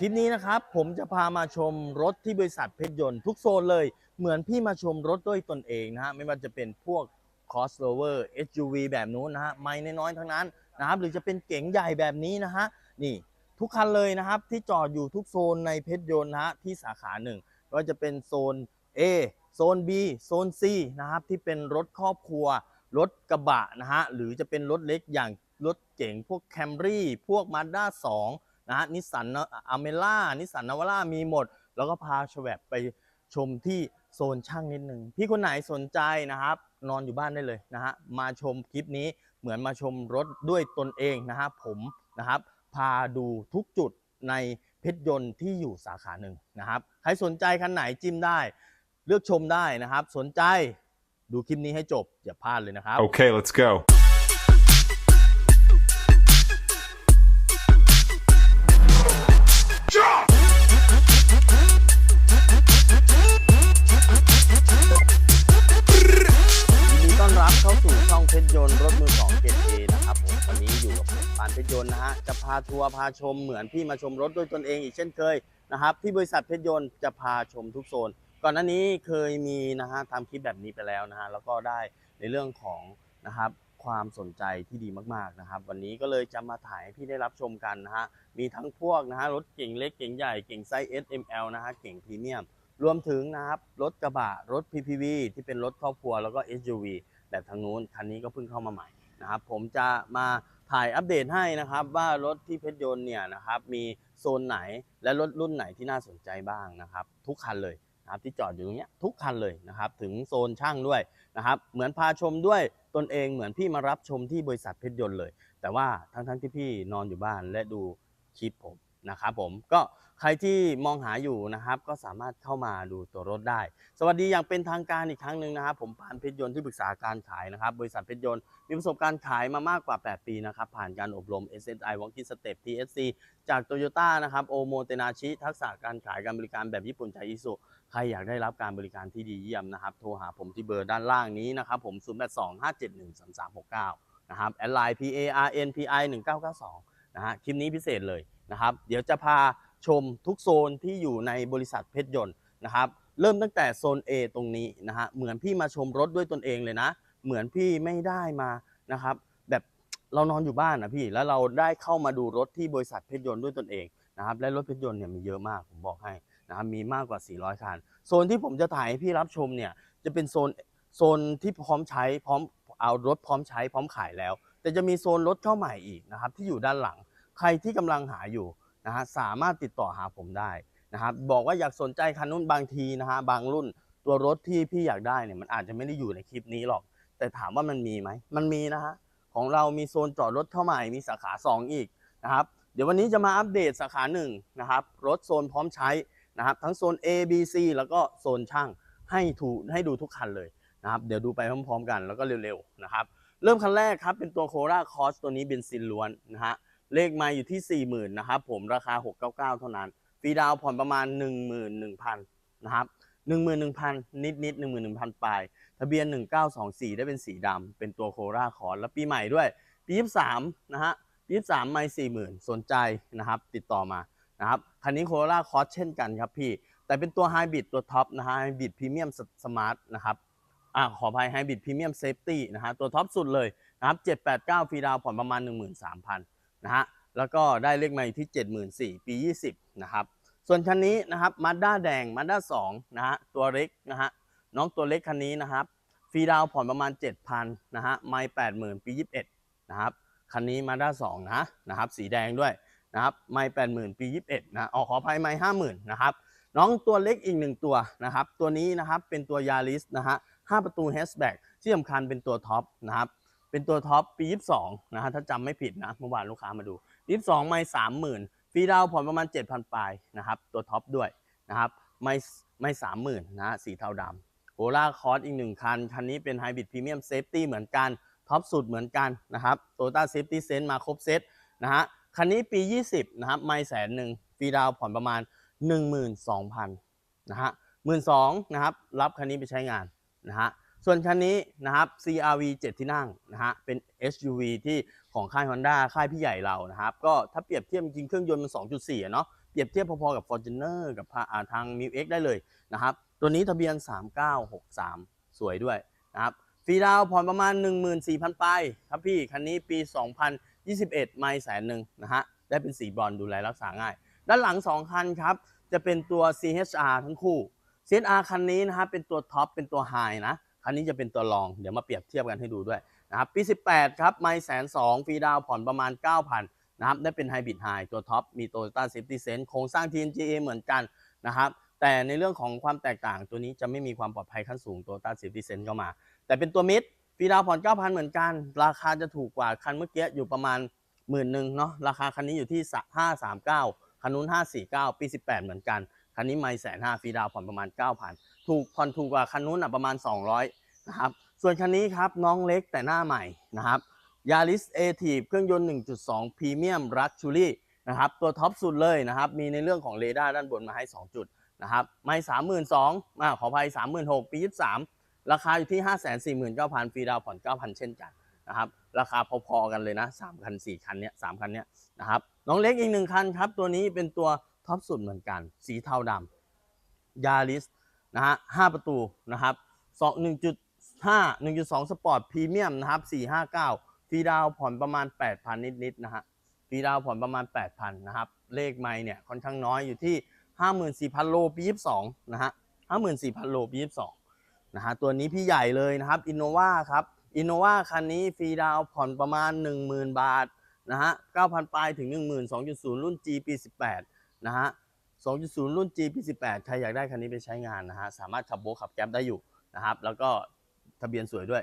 คลิปนี้นะครับผมจะพามาชมรถที่บริษัทเพชรยนต์ทุกโซนเลย เหมือนพี่มาชมรถด้วยตนเองนะฮะไม่ว่าจะเป็นพวก crossover SUV แบบนู้นนะฮะไม่น้อยๆทั้งนั้นนะครับหรือจะเป็นเก๋งใหญ่แบบนี้นะฮะนี่ทุกคันเลยนะครับที่จอดอยู่ทุกโซนในเพชรยนต์นะฮะที่สาขาหนึ่งว่าจะเป็นโซน A โซน B โซน C นะครับที่เป็นรถครอบครัว รถกระบะนะฮะหรือจะเป็นรถเล็กอย่างรถเก๋งพวกแคมรี่พวกมาด้า2 นะฮะนิสสันอเมล่านิสสันนาวาร่ามีหมด แล้วก็พาชแวบไปชมที่โซนช่างนิดนึง พี่คนไหนสนใจนะครับ นอนอยู่บ้านได้เลยนะฮะมาชมคลิปนี้เหมือนมาชมรถด้วยตนเองนะฮะผมนะครับพาดูทุกจุดในเพชรยนต์ที่อยู่สาขาหนึ่งนะครับใครสนใจคันไหนจิ้มได้ เลือกชมได้นะครับ สนใจดูคลิปนี้ให้จบอย่าพลาดเลยนะครับ Okay, let's go. ปานเพชรยนต์นะฮะจะพาทัวร์พาชมเหมือนพี่มาชมรถด้วยตนเองอีกเช่นเคยนะครับที่บริษัทเพชรยนต์จะพาชมทุกโซน ก่อนหน้านี้เคยมีนะฮะทำคลิปแบบนี้ไปแล้วนะฮะแล้วก็ได้ในเรื่องของนะครับความสนใจที่ดีมากๆนะครับ วันนี้ก็เลยจะมาถ่ายให้พี่ได้รับชมกันนะฮะมีทั้งพวกนะฮะรถเก่งเล็กเก่งใหญ่เก่งไซส์ S M L นะฮะเก่งพรีเมียมรวมถึงนะครับรถกระบะรถ PPV ที่เป็นรถครอบครัวแล้วก็ SUV แบบทางนู้นคันนี้ก็เพิ่งเข้ามาใหม่นะครับผมจะมา ถ่ายอัปเดตให้นะครับ ว่ารถที่เพชรยนต์เนี่ยนะครับมีโซนไหนและรถรุ่นไหนที่น่าสนใจบ้างนะครับ ทุกคันเลยนะครับที่จอดอยู่ตรงเนี้ยทุกคันเลยนะครับ ถึงโซนช่างด้วยนะครับ เหมือนพาชมด้วยตนเองเหมือนพี่มารับชมที่บริษัทเพชรยนต์เลย แต่ว่าทั้งๆที่พี่นอนอยู่บ้านและดูคลิปผม นะครับผมก็ใครที่มองหาอยู่นะครับ ก็สามารถเข้ามาดูตัวรถได้ สวัสดีอย่างเป็นทางการอีกครั้งหนึ่งนะครับ ผมปานเพชรยนต์ที่ปรึกษาการขายนะครับ บริษัทเพชรยนต์มีประสบการณ์ขายมามากกว่า 8 ปีนะครับ ผ่านการอบรม SSI Walking Step TSC จาก Toyota นะครับโอโมเตนาชิทักษะการขายการบริการแบบญี่ปุ่นจากอิสุใครอยากได้รับการบริการที่ดีเยี่ยมนะครับ โทรหาผมที่เบอร์ด้านล่างนี้นะครับผม 0825713369 นะครับแอดไลน์ P A R N P I 1992 นะฮะคลิปนี้พิเศษเลย นะครับ เดี๋ยวจะพาชมทุกโซนที่อยู่ในบริษัทเพชรยนต์นะครับ เริ่มตั้งแต่โซน A ตรงนี้นะฮะเหมือนพี่มาชมรถด้วยตนเองเลยนะ เหมือนพี่ไม่ได้มานะครับ แบบเรานอนอยู่บ้านนะพี่แล้วเราได้เข้ามาดูรถที่บริษัทเพชรยนต์ด้วยตนเองนะครับและรถเพชรยนต์เนี่ยมีเยอะมากผมบอกให้นะครับมีมากกว่า 400 คัน โซนที่ผมจะถ่ายให้พี่รับชมเนี่ยจะเป็นโซนโซนที่พร้อมใช้พร้อมเอารถพร้อมใช้พร้อมขายแล้ว แต่จะมีโซนรถเข้าใหม่อีกนะครับที่อยู่ด้านหลัง ใครที่กำลังหาอยู่นะฮะสามารถติดต่อหาผมได้นะครับบอกว่าอยากสนใจคันนู้นบางทีนะฮะบางรุ่นตัวรถที่พี่อยากได้เนี่ยมันอาจจะไม่ได้อยู่ในคลิปนี้หรอก แต่ถามว่ามันมีไหมมันมีนะฮะของเรามีโซนจอดรถเข้าใหม่มีสาขา 2 อีกนะครับเดี๋ยววันนี้จะมาอัปเดตสาขา1นะครับรถโซนพร้อมใช้นะครับทั้งโซน A B C แล้วก็โซนช่างให้ถูให้ดูทุกคันเลยนะครับเดี๋ยวดูไปพร้อมๆกันแล้วก็เร็วๆนะครับเริ่มคันแรกครับเป็นตัวโคราคอสตัวนี้เบนซินล้วนนะฮะ เลขมาอยู่ที่ 40,000นะครับผมราคา 699 เท่านั้นฟรีดาวผ่อนประมาณ 11,000นะครับ11,000 นิดนิด11,000 ปลาย ทะเบียน 1924 ได้เป็นสีดำเป็นตัวโคราคอสแล้วปีใหม่ด้วย ปี 23 นะฮะ ปี 23 ไม่ 40,000 สนใจนะครับติดต่อมานะครับคันนี้โคราคอสเช่นกันครับพี่ แต่เป็นตัวไฮบริดตัวท็อปนะฮะไฮบริดพรีเมียมสมาร์ทนะครับอ่าขออภัยไฮบริดพรีเมียมเซฟตี้นะฮะตัวท็อปสุดเลยนะครับ789 ฟรีดาวผ่อนประมาณ 13,000 นะฮะแล้วก็ได้เลขมาอยู่ที่ 74,000ปี 20 นะครับ ส่วนคันนี้นะครับมาด้าแดงมาด้า2นะฮะตัวเล็กนะฮะน้องตัวเล็กคันนี้นะครับฟรีดาวผ่อนประมาณ 7,000นะฮะไม่80,000 ปี 21 นะครับคันนี้มาด้า2นะนะครับสีแดงด้วยนะครับไม่80,000 ปี 21 นะออกขออภัยไม่50,000 นะครับน้องตัวเล็กอีกหนึ่งตัวนะครับตัวนี้นะครับเป็นตัวยาริสนะฮะ5ประตูแฮชแบ็กที่สำคัญเป็นตัวท็อปนะครับ เป็นตัวท็อปปี 22 นะฮะถ้าจำไม่ผิดนะเมื่อวานลูกค้ามาดู 22 ไม่30,000ฟรีดาวผ่อนประมาณ 7,000ปลายนะครับตัวท็อปด้วยนะครับไม่ไม่30,000นะฮะสีเทาดำโอล่าคอร์สอีกหนึ่งคัน คันนี้เป็นไฮบริดพรีเมียมเซฟตี้เหมือนกันท็อปสุดเหมือนกันนะครับโตต้าเซฟตี้เซนต์มาครบเซตนะฮะคันนี้ปี 20 นะครับไม่แสนหนึ่งฟรีดาวผ่อนประมาณ 12,000นะฮะ12,000นะครับรับคันนี้ไปใช้งานนะฮะ ส่วนคันนี้นะครับ CRV 7 ที่นั่งนะฮะเป็น SUV ที่ของค่าย Honda ค่ายพี่ใหญ่เรานะครับ ก็ถ้าเปรียบเทียบจริงเครื่องยนต์มัน 2.4อะเนาะเปรียบเทียบพอๆกับ Fortuner กับาทาง m ิวเได้เลยนะครับ ตัวนี้ทะเบียน 3963 สวยด้วยนะครับฟรีดาวผ่อนประมาณ 14,000ปลายครับพี่ คันนี้ปี 2021 ไม่แสนหนึ่งนะฮะได้เป็นสีบอนซ์ดูแลรักษาง่าย ด้านหลัง 2 คันครับ จะเป็นตัว CHR ทั้งคู่ CHR คันนี้นะครับเป็นตัวท็อปเป็นตัวไฮนะ คันนี้จะเป็นตัวรองเดี๋ยวมาเปรียบเทียบกันให้ดูด้วยนะครับปี 18 ครับไม่แสนสองฟรีดาวผ่อนประมาณ 9,000นะครับได้เป็นไฮบริดไฮตัวท็อปมี Toyota Safety Sense โครงสร้าง TNGA เหมือนกันนะครับแต่ในเรื่องของความแตกต่างตัวนี้จะไม่มีความปลอดภัยขั้นสูง Toyota Safety Sense เข้ามา แต่เป็นตัวมิดฟรีดาวผ่อน 9,000 เหมือนกัน ราคาจะถูกกว่าคันเมื่อกี้อยู่ประมาณหมื่นหนึ่งเนาะราคาคันนี้อยู่ที่ 539 คันนู้น 549 ปี 18 เหมือนกัน คันนี้ไม่แสนห้าฟรีดาวผ่อนประมาณ 9,000 ถูกผ่อนถูกกว่าคันนู้นอะประมาณ 200 นะครับ ส่วนคันนี้ครับน้องเล็กแต่หน้าใหม่นะครับยาริสเอทีเครื่องยนต์ 1.2พรีเมียมรักชูรี่นะครับตัวท็อปสุดเลยนะครับ มีในเรื่องของเรดาร์ด้านบนมาให้ 2 จุดนะครับไม่สามหมื่นสองมาขออภัยสามหมื่นหกปียี่สามราคาอยู่ที่ห้าแสนสี่หมื่นเก้าพันฟรีดาวผ่อนเก้าพันเช่นกันนะครับราคาพอๆกันเลยนะสามคันสี่คันเนี้ยสามคันเนี้ยนะครับน้องเล็กอีกหนึ่งคันครับ ตัวนี้เป็นตัวท็อปสุดเหมือนกัน สีเทาดำยาริสนะฮะห้าประตูนะครับสองหนึ่งจุด ห้าหนึ่งจุดสองสปอร์ตพรีเมียมนะครับสี่ห้าเก้าฟรีดาวผ่อนประมาณแปดพันนิดๆนะฮะฟรีดาวผ่อนประมาณแปดพันนะครับ เลขไม่เนี่ยค่อนข้างน้อยอยู่ที่ 54,000 โลปี 22 นะฮะ 54,000 โลปี 22 นะฮะ ตัวนี้พี่ใหญ่เลยนะครับอินโนวาครับอินโนวาคันนี้ฟรีดาวผ่อนประมาณ 10,000 บาทนะฮะ 9,000 ปลายถึง 10,000 2.0 รุ่น G ปี 18 นะฮะ 2.0 รุ่น G ปี 18 ใครอยากได้คันนี้ไปใช้งานนะฮะ สามารถขับโบกขับแก๊ปได้อยู่นะครับ แล้วก็ ทะเบียนสวยด้วย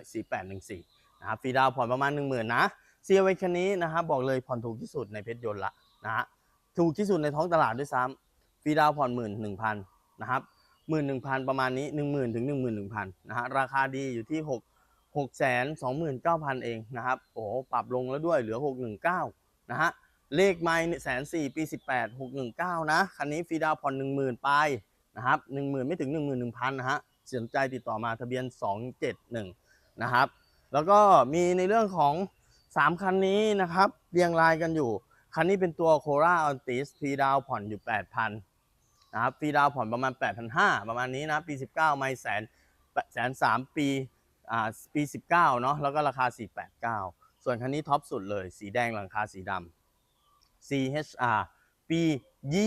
4814นะครับฟรีดาวผ่อนประมาณ 10,000 นะเซียไว้คันนี้นะครับบอกเลยผ่อนถูกที่สุดในเพชรยนต์ละนะฮะถูกที่สุดในท้องตลาดด้วยซ้ำฟรีดาวผ่อนหมื่นหนึ่งพันนะครับหมื่นหนึ่งพันประมาณนี้หนึ่งหมื่นถึงหนึ่งหมื่นหนึ่งพันนะฮะราคาดีอยู่ที่หกหกแสนสองหมื่นเก้าพันเองนะครับโอ้ปรับลงแล้วด้วยเหลือหกหนึ่งเก้านะฮะเลขไมล์แสนสี่ปีสิบแปดหกหนึ่งเก้านะ คันนี้ฟรีดาวผ่อนหนึ่งหมื่นไปนะครับหนึ่งหมื่นไม่ถึงหนึ่งหมื่นหนึ่งพันนะฮะ สนใจติดต่อมาทะเบียนสองเจ็ดหนึ่งนะครับ แล้วก็มีในเรื่องของสามคันนี้นะครับ เรียงรายกันอยู่ คันนี้เป็นตัวโคราออนติสฟรีดาวผ่อนอยู่ 8,000 นะครับฟรีดาวผ่อนประมาณ 8,500 ประมาณนี้นะปี 19 ไม่แสนแสนสามปีอ่าปี 19 เนาะแล้วก็ราคา 489 ส่วนคันนี้ท็อปสุดเลย สีแดงหลังคาสีดำ CHR ปี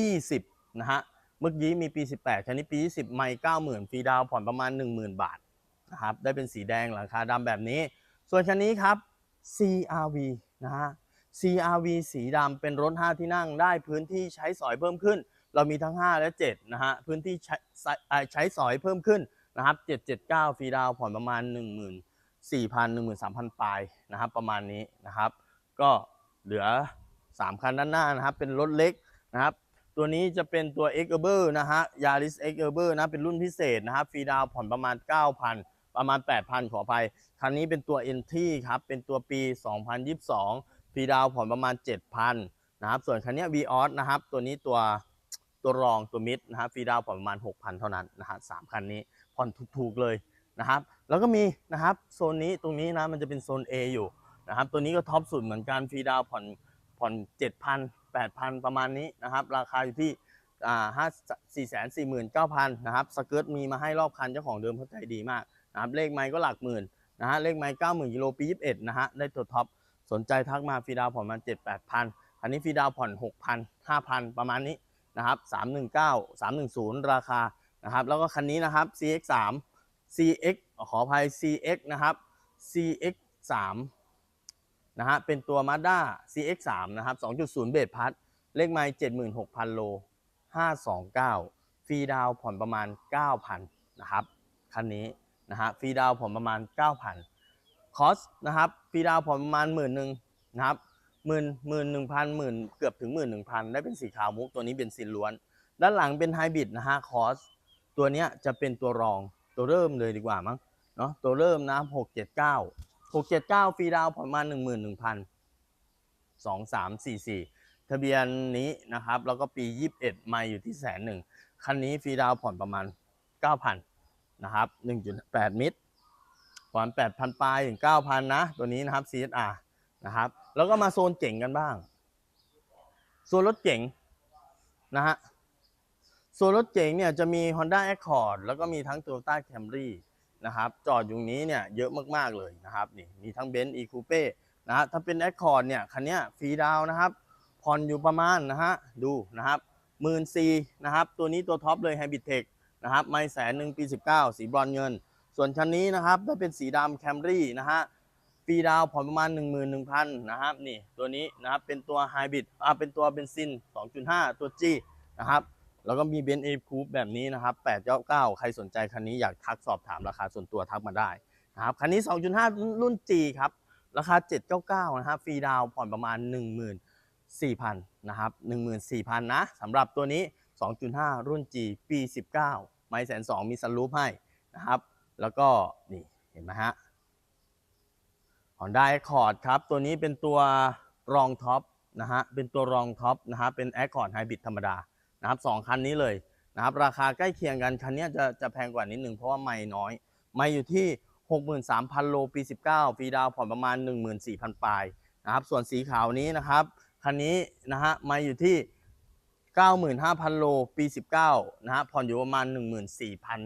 20 นะฮะ เมื่อกี้มีปี 18 คันนี้ปี 20 ไม่ 90,000ฟรีดาวผ่อนประมาณ 10,000 บาทนะครับ ได้เป็นสีแดงหลังคาดำแบบนี้ ส่วนคันนี้ครับ CRV นะฮะ CRV สีดำเป็นรถ 5 ที่นั่งได้พื้นที่ใช้สอยเพิ่มขึ้น เรามีทั้ง 5 และ 7 นะฮะ พื้นที่ใช้ใช้สอยเพิ่มขึ้นนะครับ 779 ฟรีดาวผ่อนประมาณ 14,000 13,000 ปลายนะครับ ประมาณนี้นะครับ ก็เหลือ 3 คันด้านหน้านะครับ เป็นรถเล็กนะครับ ตัวนี้จะเป็นตัว x e r b e r นะฮะ Yaris x e r b e r นะ เป็นรุ่นพิเศษนะครับฟรีดาวผ่อนประมาณ 9,000 ประมาณ 8,000 ขออภัย คันนี้เป็นตัว n t ครับ เป็นตัวปี 2022ฟรีดาวผ่อนประมาณ 7,000 นะครับ ส่วนคันนี้ v ีออสนะครับ ตัวนี้ตัวตัวรองตัวมิดนะครับฟรีดาวผ่อนประมาณ 6,000 เท่านั้นนะฮะสามคันนี้ผ่อนถูกๆเลยนะครับ แล้วก็มีนะครับโซนนี้ตรงนี้นะมันจะเป็นโซน A อยู่นะครับ ตัวนี้ก็ท็อปสุดเหมือนกันฟรีดาวผ่อน ผ่อน 7,000 8,000 ประมาณนี้นะครับ ราคาอยู่ที่ห้าสี่แสนสี่หมื่นเก้าพันนะครับสเกิร์ตมีมาให้รอบคันเจ้าของเดิมเขาใจดีมากนะครับเลขไมค์ก็หลักหมื่นนะฮะเลขไมค์เก้าหมื่นกิโลปียี่สิบเอ็ดนะฮะได้ตัวท็อปสนใจทักมาฟีดาวผ่อนประมาณเจ็ดแปดพันอันนี้ฟีดาวผ่อนหกพันห้าพันประมาณนี้นะครับสามหนึ่งเก้าสามหนึ่งศูนย์ราคานะครับแล้วก็คันนี้นะครับ CX สาม CX ขออภัย CX นะครับ CX สาม นะฮะเป็นตัว Mazda CX สามนะครับสองจุดศูนย์เบสพัทเลขไมล์76,000 โล 529 ฟรีดาวผ่อนประมาณ 9,000 นะครับ คันนี้นะฮะฟรีดาวผ่อนประมาณ 9,000 คอสนะครับฟรีดาวผ่อนประมาณหมื่นหนึ่งนะครับหมื่นหมื่นหนึ่งพันหมื่นเกือบถึงหมื่นหนึ่งพันได้เป็นสีขาวมุกตัวนี้เป็นสีล้วน ด้านหลังเป็นไฮบริดนะฮะคอสตัวเนี้ยจะเป็นตัวรองตัวเริ่มเลยดีกว่ามั้งเนาะตัวเริ่มนะ 679 679ฟรีดาวน์ผ่อนประมาณ11,000 2344ทะเบียนนี้นะครับ แล้วก็ปี21มาอยู่ที่แสนหนึ่งคันนี้ฟรีดาวผ่อนประมาณ9,000นะครับ1.8มิตรผ่อน8,000ปลายถึง9,000นะ ตัวนี้นะครับ CSR นะครับ แล้วก็มาโซนเจ๋งกันบ้าง โซนรถเจ๋งนะฮะส่วนรถเก๋งเนี่ยจะมี Honda Accord แล้วก็มีทั้ง Toyota Camry นะครับจอดอยู่นี้เนี่ยเยอะมากๆเลยนะครับนี่มีทั้ง Benz E Coupe นะฮะถ้าเป็น Accord เนี่ยคันเนี้ยฟรีดาวนะครับผ่อนอยู่ประมาณนะฮะดูนะครับหมื่นสี่นะครับตัวนี้ตัวท็อปเลย Hybrid Tech นะครับไม่แสนหนึ่งปี 19 สีบรอนเงิน ส่วนคันนี้นะครับถ้าเป็นสีดำ Camry นะฮะฟรีดาวผ่อนประมาณ 11,000นะครับนี่ตัวนี้นะครับเป็นตัว Hybrid อ่าเป็นตัวเบนซิน 2.5 ตัว G นะครับ แล้วก็มีเบนเอคูปแบบนี้นะครับ899 ใครสนใจคันนี้อยากทักสอบถามราคาส่วนตัวทักมาได้นะครับคันนี้ 2.5 รุ่น G ครับ ราคา 799 นะครับฟรีดาวผ่อนประมาณ 14,000 นะครับ 14,000 นะสำหรับตัวนี้ 2.5 รุ่น G ปี 19 ไม่แสนสองมีสลูปให้นะครับ แล้วก็นี่เห็นไหมฮะ Honda Accord ครับ ตัวนี้เป็นตัวรองท็อปนะฮะ เป็นตัวรองท็อปนะฮะ เป็น Accord Hybrid ธรรมดา นะครับสองคันนี้เลยนะครับราคาใกล้เคียงกันคันนี้จะจะแพงกว่านิดหนึ่งเพราะว่าไม่น้อย ไม่อยู่ที่ 63,000 โลปี 19ฟรีดาวผ่อนประมาณ 14,000 ปลายนะครับส่วนสีขาวนี้นะครับคันนี้นะฮะไม่อยู่ที่ 95,000 โลปี 19นะฮะผ่อนอยู่ประมาณ 14,000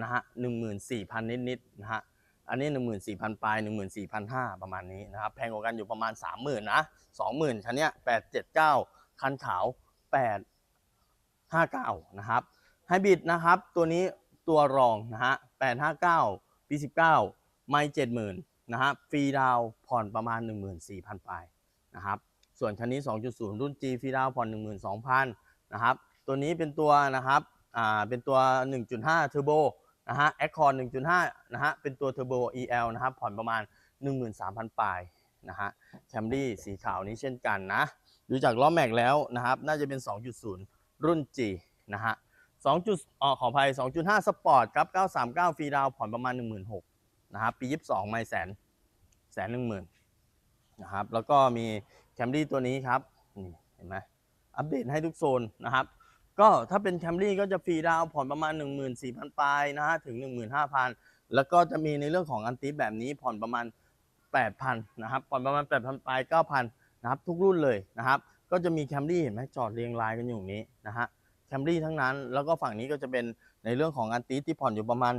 นะฮะ14,000 นิดๆนะฮะอันนี้ 14,000 ปลาย 14,500 ประมาณนี้นะครับแพงกว่ากันอยู่ประมาณ 30,000 นะ 20,000 คันเนี้ย879 คันขาว 8 59 นะครับไฮบริดนะครับ ตัวนี้ตัวรองนะฮะ859 ปี 19 ไม่70,000นะฮะฟรีดาวผ่อนประมาณ 14,000ปลายนะครับ ส่วนคันนี้ 2.0 รุ่น G ฟรีดาวน์ผ่อน 12,000นะครับ ตัวนี้เป็นตัวนะครับอ่าเป็นตัว 1.5 Turbo นะฮะ Accord 1.5 นะฮะ เป็นตัว Turbo EL นะครับ ผ่อนประมาณ 13,000ปลายนะฮะ Camry สีขาวนี้เช่นกันนะ ดูจากล้อแม็กแล้วนะครับ น่าจะเป็น 2.0 รุ่น G นะฮะ2จุดออขออภัย 2.5 สปอร์ตครับ 939 ฟรีดาวผ่อนประมาณ 16,000นะครับปี 22 ไม่แสนแสนหนึ่งหมื่นนะครับ แล้วก็มีแคมรี่ตัวนี้ครับนี่เห็นไหมอัปเดตให้ทุกโซนนะครับ ก็ถ้าเป็นแคมรี่ก็จะฟรีดาวผ่อนประมาณ 14,000 ปลายนะฮะถึง 15,000 แล้วก็จะมีในเรื่องของอันติแบบนี้ผ่อนประมาณ 8,000 นะครับ ผ่อนประมาณ 8,000 ปลาย 9,000 นะครับ ทุกรุ่นเลยนะครับ ก็จะมีแคมรี่เห็นไหมจอดเรียงรายกันอยู่อย่างนี้นะฮะแคมรี่ทั้งนั้น แล้วก็ฝั่งนี้ก็จะเป็นในเรื่องของอันติที่ผ่อนอยู่ประมาณ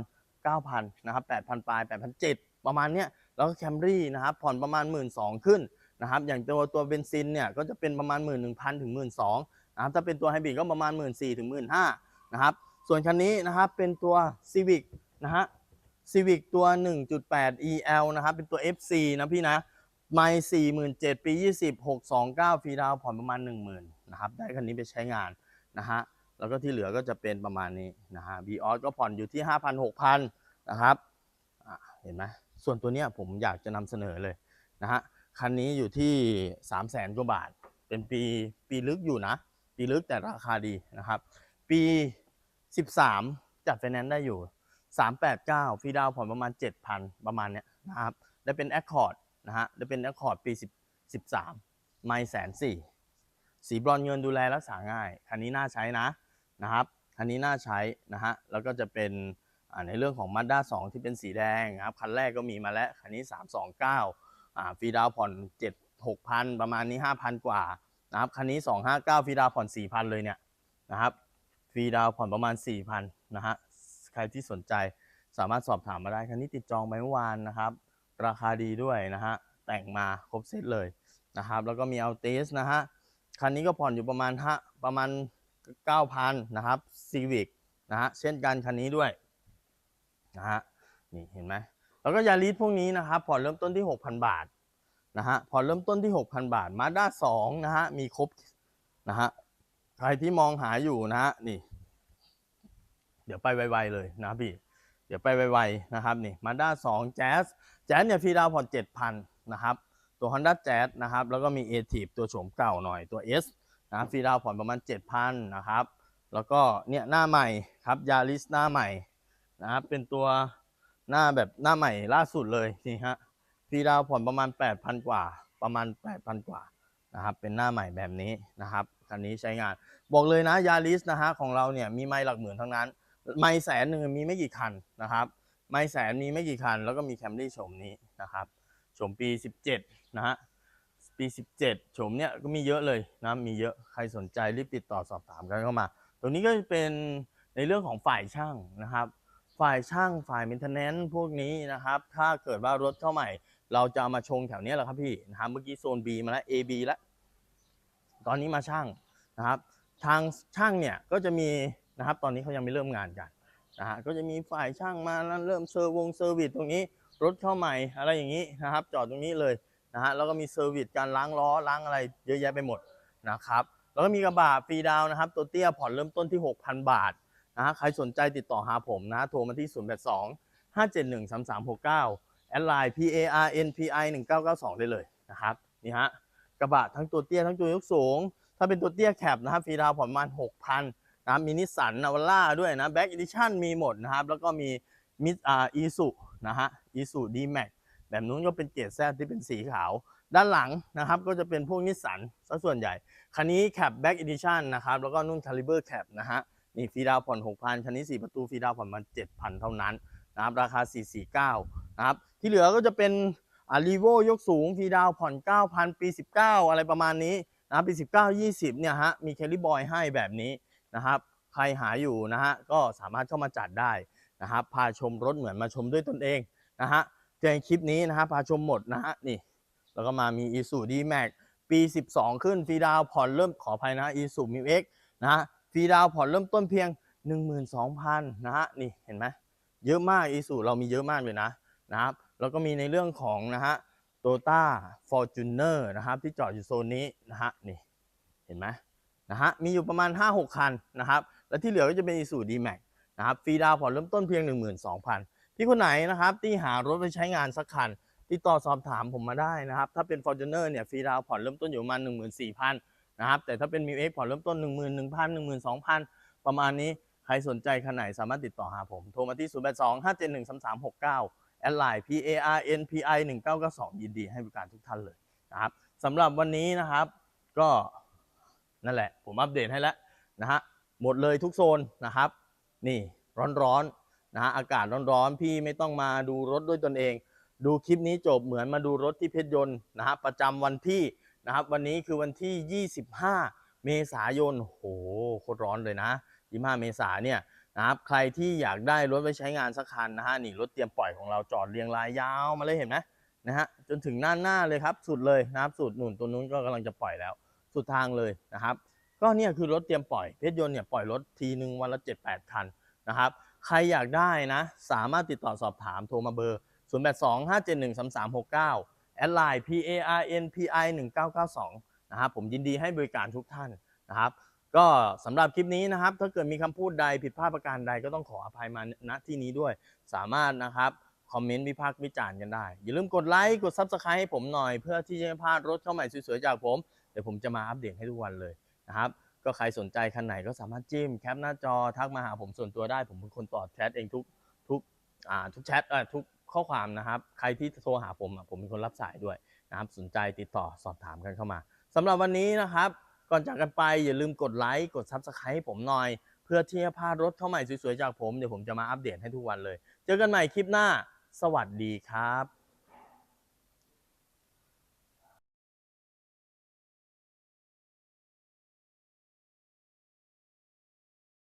9,000นะครับ8,000ปลาย8,700ประมาณเนี้ยแล้วก็แคมรี่นะครับผ่อนประมาณ 1 2ื่นขึ้นนะครับอย่างตัวตัวเบนซินเนี่ยก็จะเป็นประมาณ 1 1 0 0 0ถึง 1 2 0 0นะครับถ้าเป็นตัวไฮบริดก็ประมาณ 1 4 0 0 0ถึง 1 5 0 0นะครับส่วนคันนี้นะครับเป็นตัว Civic นะฮะ Civic ตัว 1.8 EL นะครับเป็นตัว FC นะพี่นะ ไม่47,000ปี20 629ฟรีดาวผ่อนประมาณ10,000นนะครับ ได้คันนี้ไปใช้งานนะฮะ แล้วก็ที่เหลือก็จะเป็นประมาณนี้นะฮะ v ีออสก็ผ่อนอยู่ที่5,000 6,000นนะครับ เห็นไหมส่วนตัวเนี้ยผมอยากจะนำเสนอเลยนะฮะ คันนี้อยู่ที่300,000กว่าบาท เป็นปีปีลึกอยู่นะ ปีลึกแต่ราคาดีนะครับ ปี13จัดไฟแนนซ์ได้อยู่389ฟรีดาวผ่อนประมาณ7,000ประมาณเนี้ยนะครับ ได้เป็น Accord นะฮะได้เป็น Accord ปี 13 ไม่แสนสี่สีบรอนเงินดูแลรักษาง่าย คันนี้น่าใช้นะนะครับ คันนี้น่าใช้นะฮะ แล้วก็จะเป็นในเรื่องของ Mazda 2 ที่เป็นสีแดงนะครับ คันแรกก็มีมาแล้ว คันนี้ 329อ่าฟรีดาวผ่อน 7 6,000 ประมาณนี้ 5,000 กว่านะครับ คันนี้ 259ฟรีดาวผ่อน 4,000 เลยเนี่ยนะครับฟรีดาวผ่อนประมาณ 4,000นะฮะ ใครที่สนใจสามารถสอบถามมาได้ คันนี้ติดจองไปเมื่อวานนะครับ ราคาดีด้วยนะฮะ แต่งมาครบเซตเลยนะครับ แล้วก็มีอัลติสนะฮะ คันนี้ก็ผ่อนอยู่ประมาณฮะประมาณ 9,000นะครับ Civic นะฮะ เช่นกันคันนี้ด้วยนะฮะ นี่เห็นไหม แล้วก็ยาริสพวกนี้นะครับ ผ่อนเริ่มต้นที่ 6,000 บาทนะฮะ ผ่อนเริ่มต้นที่ 6,000 บาท มาด้า2นะฮะ มีครบนะฮะ ใครที่มองหาอยู่นะฮะ นี่ เดี๋ยวไปไวๆเลยนะพี่ ดี๋ยวไปไวๆนะครับนี่มาด้า2 Jazz Jazz เนี่ยฟรีดาวผ่อน7,000นะครับตัว Honda Jazz นะครับแล้วก็มี a t i v ตัวโฉมเก่าหน่อยตัว S นะฟรีดาวผ่อนประมาณ 7,000นะครับแล้วก็เนี่ยหน้าใหม่ครับยาริสหน้าใหม่นะครับเป็นตัวหน้าแบบหน้าใหม่ล่าสุดเลยนี่ฮะฟรีดาวผ่อนประมาณ 8,000 กว่าประมาณ 8,000 กว่านะครับเป็นหน้าใหม่แบบนี้นะครับคันนี้ใช้งาน บอกเลยนะยาริสนะฮะของเราเนี่ยมีไม่หลักหมื่นทั้งนั้น ไม่แสนหนึ่งมีไม่กี่คันนะครับ ไม่แสนมีไม่กี่คัน แล้วก็มีแคมรี่โฉมนี้นะครับโฉมปี 17 นะฮะปี 17โฉมเนี่ยก็มีเยอะเลยนะมีเยอะใครสนใจรีบติดต่อสอบถามกันเข้ามา ตรงนี้ก็จะเป็นในเรื่องของฝ่ายช่างนะครับ ฝ่ายช่างฝ่าย maintenance พวกนี้นะครับ ถ้าเกิดว่ารถเข้าใหม่ เราจะามาชงแถวนี้แหละครับพี่นะครับเมื่อกี้โซน B มาแล้ว A B แล้วตอนนี้มาช่างนะครับ ทางช่างเนี่ยก็จะมี นะครับ ตอนนี้เขายังไม่เริ่มงานกันนะฮะก็จะมีฝ่ายช่างมาแล้วเริ่มเซอร์วงเซอร์วิสตรงนี้รถเข้าใหม่อะไรอย่างนี้นะครับ จอดตรงนี้เลยนะฮะแล้วก็มีเซอร์วิสการล้างล้อล้างอะไรเยอะแยะไปหมดนะครับแล้วก็มีกระบะฟรีดาวนะครับ ตัวเตี้ยผ่อนเริ่มต้นที่ 6,000 บาทนะฮะใครสนใจติดต่อหาผมนะโทรมาที่ 082 571 3369 แอดไลน์ P A R N P I 1992 ได้เลยนะครับนี่ฮะกระบะทั้งตัวเตี้ยทั้งตัวยกสูง ถ้าเป็นตัวเตี้ยแคปนะครับฟรีดาวผ่อนประมาณ6,000 นะมีนิสสันนาวาร่าด้วยนะแบ็กอีดิชั่นมีหมดนะครับ แล้วก็มีมิสอ่าอีสุนะฮะอีสุดีแม็กแบบนู้นก็เป็นเกรดแซที่เป็นสีขาว ด้านหลังนะครับก็จะเป็นพวกนิสสันซะส่วนใหญ่ คันนี้แคปแบ็กอีดิชั่นนะครับ แล้วก็นุ่นคาลิเบอร์แคปนะฮะนี่ฟรีดาวผ่อน 6,000 คันนี้ 4 ประตูฟรีดาวผ่อนมัน 7,000 เท่านั้นนะครับราคา 449 นะครับ ที่เหลือก็จะเป็นอ่ารีโวยกสูงฟรีดาวผ่อน 9,000 ปี 19 อะไรประมาณนี้นะครับปี 19 20 เนี่ยฮะ มีแคลิบอยให้แบบนี้ นะครับ ใครหาอยู่นะฮะก็สามารถเข้ามาจัดได้นะครับพาชมรถเหมือนมาชมด้วยตนเองนะฮะในคลิปนี้นะฮะพาชมหมดนะฮะนี่แล้วก็มามี i s u d m a x ปี 12 ขึ้นฟรีดาวผ่อนเริ่มขออภัยนะ i s u m i x นะฮะฟรีดาวผ่อนเริ่มต้นเพียง 12,000นะฮะนี่เห็นไหมเยอะมาก i s u เรามีเยอะมากเลยนะนะครับแล้วก็มีในเรื่องของนะฮะ t o y o t a Fortuner นะครับที่จอดอยู่โซนนี้นะฮะนี่เห็นไหม นะฮะมีอยู่ประมาณ 5-6 คันนะครับ แล้วที่เหลือก็จะเป็น i s u d m a x นะครับฟรีดาวผ่อนเริ่มต้นเพียง 12,000 พี่คนไหนนะครับที่หารถไปใช้งานสักคันติดต่อสอบถามผมมาได้นะครับ ถ้าเป็น Fortuner เนี่ยฟรีดาวผ่อนเริ่มต้นอยู่ประมาณ 14,000นะครับแต่ถ้าเป็น m ิวเอ็กผ่อนเริ่มต้น 11,000 12,000 ประมาณนี้ใครสนใจคันไหนสามารถติดต่อหาผม โทรมาที่ 082 571 3369 แอดไลน์ P A R N P I 1992ยินดีให้บริการทุกท่านเลยนะครับสำหรับวันนี้นะครับก็ นั่นแหละ ผมอัปเดตให้แล้วนะฮะหมดเลยทุกโซนนะครับ นี่ร้อนๆนะฮะอากาศร้อนๆ พี่ไม่ต้องมาดูรถด้วยตนเอง ดูคลิปนี้จบเหมือนมาดูรถที่เพชรยนต์นะฮะประจำวันที่นะครับ วันนี้คือวันที่ 25 เมษายนโหโคตรร้อนเลยนะ 25 เมษาเนี่ยนะครับใครที่อยากได้รถไว้ใช้งานสักคันนะฮะนี่รถเตรียมปล่อยของเราจอดเรียงรายยาวมาเลยเห็นไหมนะฮะจนถึงหน้าหน้าเลยครับสุดเลยนะครับสุดหนุนตัวนู้นก็กำลังจะปล่อยแล้ว สุดทางเลยนะครับ ก็เนี่ยคือรถเตรียมปล่อยเพชรยนต์เนี่ยปล่อยรถทีหนึ่งวันละ 7-8 คันนะครับ ใครอยากได้นะ สามารถติดต่อสอบถามโทรมาเบอร์ 0 8 2 5 7 1 3 3 6 9 แอดไลน์ P A R N P I 1992นะครับผมยินดีให้บริการทุกท่านนะครับก็สำหรับคลิปนี้นะครับ ถ้าเกิดมีคำพูดใดผิดพลาดประการใดก็ต้องขออภัยมาณที่นี้ด้วย สามารถนะครับคอมเมนต์วิพากษ์วิจารณ์กันได้ อย่าลืมกดไลค์กด Subscribe ให้ผมหน่อย เพื่อที่จะไม่พลาดรถเข้าใหม่สวยๆจากผม เดี๋ยวผมจะมาอัปเดตให้ทุกวันเลยนะครับ ก็ใครสนใจคันไหนก็สามารถจิ้มแคปหน้าจอทักมาหาผมส่วนตัวได้ ผมเป็นคนตอบแชทเองทุกทุกอ่าทุกแชทเอ่อทุกข้อความนะครับ ใครที่โทรหาผมอะผมเป็นคนรับสายด้วยนะครับ สนใจติดต่อสอบถามกันเข้ามาสำหรับวันนี้นะครับ ก่อนจากกันไปอย่าลืมกดไลค์กด Subscribe ให้ผมหน่อย เพื่อที่จะพลาดรถเข้าใหม่สวยๆจากผมเดี๋ยวผมจะมาอัปเดตให้ทุกวันเลย เจอกันใหม่คลิปหน้า สวัสดีครับ